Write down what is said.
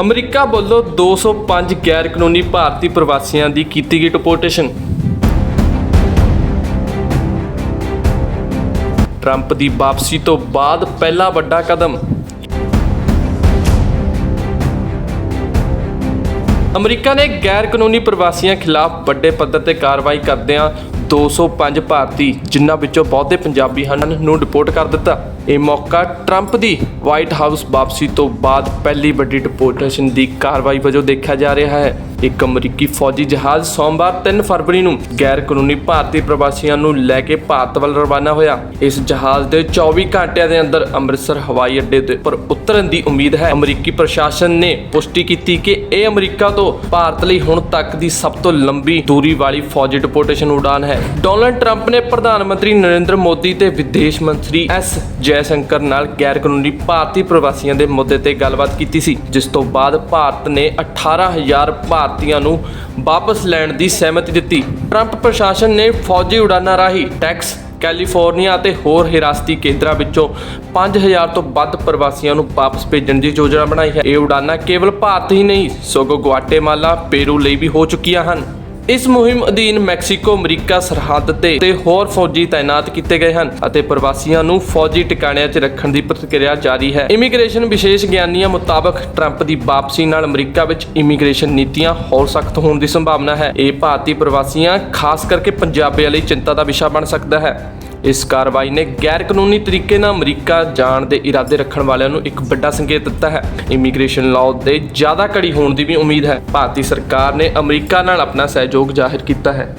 America ਵੱਲੋਂ 205 ਗੈਰ ਕਾਨੂੰਨੀ ਭਾਰਤੀ ਪ੍ਰਵਾਸੀਆਂ ਦੀ ਕੀਤੀ ਗਈ ਡਿਪੋਰਟੇਸ਼ਨ। ਟਰੰਪ ਦੀ ਵਾਪਸੀ ਤੋਂ ਬਾਅਦ ਪਹਿਲਾ ਵੱਡਾ ਕਦਮ। ਅਮਰੀਕਾ ਨੇ ਗੈਰ ਕਾਨੂੰਨੀ ਪ੍ਰਵਾਸੀਆਂ ਖਿਲਾਫ ਵੱਡੇ ਪੱਧਰ ਤੇ ਕਾਰਵਾਈ ਕਰਦਿਆਂ 205 ਭਾਰਤੀ, ਜਿਨ੍ਹਾਂ ਵਿੱਚੋਂ ਬਹੁਤੇ ਪੰਜਾਬੀ ਹਨ, ਨੂੰ ਡਿਪੋਰਟ ਕਰ ਦਿੱਤਾ। ਇਹ ਮੌਕਾ ਟਰੰਪ ਦੀ ਵਾਈਟ ਹਾਊਸ ਵਾਪਸੀ ਤੋਂ ਬਾਅਦ ਪਹਿਲੀ ਵੱਡੀ ਡਿਪੋਰਟੇਸ਼ਨ ਦੀ ਕਾਰਵਾਈ ਵਜੋਂ ਦੇਖਿਆ ਜਾ ਰਿਹਾ ਹੈ। ਇੱਕ ਅਮਰੀਕੀ ਫੌਜੀ ਜਹਾਜ਼ ਸੋਮਵਾਰ 3 ਫਰਵਰੀ ਨੂੰ ਗੈਰ ਕਾਨੂੰਨੀ ਭਾਰਤੀ ਪ੍ਰਵਾਸੀਆਂ ਨੂੰ ਲੈ ਕੇ ਭਾਰਤ ਵੱਲ ਰਵਾਨਾ ਹੋਇਆ। ਇਸ ਜਹਾਜ਼ ਦੇ 24 ਘੰਟਿਆਂ ਦੇ ਅੰਦਰ ਅੰਮ੍ਰਿਤਸਰ, ਹਵਾਈ ਅੱਡੇ ਦੇ ਉੱਪਰ ਉਤਰਨ ਦੀ ਉਮੀਦ ਹੈ। ਅਮਰੀਕੀ ਪ੍ਰਸ਼ਾਸਨ ਨੇ ਪੁਸ਼ਟੀ ਕੀਤੀ ਕਿ ਇਹ ਅਮਰੀਕਾ ਤੋਂ ਭਾਰਤ ਲਈ ਹੁਣ ਤੱਕ ਦੀ ਸਭ ਤੋਂ ਲੰਬੀ ਦੂਰੀ ਵਾਲੀ ਫੌਜੀ ਡਿਪੋਰਟੇਸ਼ਨ ਉਡਾਨ ਹੈ। ਡੋਨਲਡ ਟਰੰਪ ਨੇ ਪ੍ਰਧਾਨ ਮੰਤਰੀ ਨਰਿੰਦਰ ਮੋਦੀ ਤੇ ਵਿਦੇਸ਼ ਮੰਤਰੀ ਐਸ ਜੈਸ਼ੰਕਰ ਨਾਲ ਗੈਰ ਕਾਨੂੰਨੀ ਭਾਰਤੀ ਪ੍ਰਵਾਸੀਆਂ ਦੇ ਮੁੱਦੇ ਤੇ ਗੱਲਬਾਤ ਕੀਤੀ ਸੀ, ਜਿਸ ਤੋਂ ਬਾਅਦ ਭਾਰਤ ਨੇ 18000 ਭਾਰਤੀਆਂ ਨੂੰ ਵਾਪਸ ਲੈਣ ਦੀ ਸਹਿਮਤੀ ਦਿੱਤੀ। ਟਰੰਪ ਪ੍ਰਸ਼ਾਸਨ ਨੇ ਫੌਜੀ ਉਡਾਨਾਂ ਰਾਹੀਂ ਟੈਕਸ, ਕੈਲੀਫੋਰਨੀਆ ਅਤੇ ਹੋਰ ਹਿਰਾਸਤੀ ਕੇਂਦਰਾਂ ਵਿੱਚੋਂ 5000 ਤੋਂ ਵੱਧ ਪ੍ਰਵਾਸੀਆਂ ਨੂੰ ਵਾਪਸ ਭੇਜਣ ਦੀ ਯੋਜਨਾ ਬਣਾਈ ਹੈ। ਇਹ ਉਡਾਨਾਂ ਕੇਵਲ ਭਾਰਤ ਹੀ ਨਹੀਂ, ਸਗੋਂ ਗੁਆਟੇਮਾਲਾ, ਪੇਰੂ ਲਈ ਵੀ ਹੋ ਚੁੱਕੀਆਂ ਹਨ। ਇਸ ਮੁਹਿੰਮ ਅਧੀਨ ਮੈਕਸੀਕੋ, ਅਮਰੀਕਾ, ਸਰਹੱਦ ਤੇ ਤੇ ਹੋਰ ਫੌਜੀ ਤਾਇਨਾਤ ਕੀਤੇ ਗਏ ਹਨ ਅਤੇ ਪ੍ਰਵਾਸੀਆਂ ਨੂੰ ਫੌਜੀ ਟਿਕਾਣਿਆਂ 'ਚ ਰੱਖਣ ਦੀ ਪ੍ਰਕਿਰਿਆ ਜਾਰੀ ਹੈ। ਇਮੀਗ੍ਰੇਸ਼ਨ ਵਿਸ਼ੇਸ਼ ਗਿਆਨੀਆਂ ਮੁਤਾਬਕ ਟਰੰਪ ਦੀ ਵਾਪਸੀ ਨਾਲ ਅਮਰੀਕਾ ਵਿੱਚ ਇਮੀਗ੍ਰੇਸ਼ਨ ਨੀਤੀਆਂ ਹੋਰ ਸਖਤ ਹੋਣ ਦੀ ਸੰਭਾਵਨਾ ਹੈ। ਇਹ ਭਾਰਤੀ ਪ੍ਰਵਾਸੀਆਂ, ਖਾਸ ਕਰਕੇ ਪੰਜਾਬੀਆਂ ਲਈ ਚਿੰਤਾ ਦਾ ਵਿਸ਼ਾ ਬਣ ਸਕਦਾ ਹੈ। ਇਸ ਕਾਰਵਾਈ ਨੇ ਗੈਰ ਕਾਨੂੰਨੀ ਤਰੀਕੇ ਨਾਲ ਅਮਰੀਕਾ ਜਾਣ ਦੇ ਇਰਾਦੇ ਰੱਖਣ ਵਾਲਿਆਂ ਨੂੰ ਇੱਕ ਵੱਡਾ ਸੰਕੇਤ ਦਿੱਤਾ ਹੈ। ਇਮੀਗ੍ਰੇਸ਼ਨ ਲਾਅ ਦੇ ਜ਼ਿਆਦਾ ਕੜੀ ਹੋਣ ਦੀ ਵੀ ਉਮੀਦ ਹੈ। ਭਾਰਤੀ ਸਰਕਾਰ ਨੇ ਅਮਰੀਕਾ ਨਾਲ ਆਪਣਾ ਸਹਿਯੋਗ ਜ਼ਾਹਿਰ ਕੀਤਾ ਹੈ।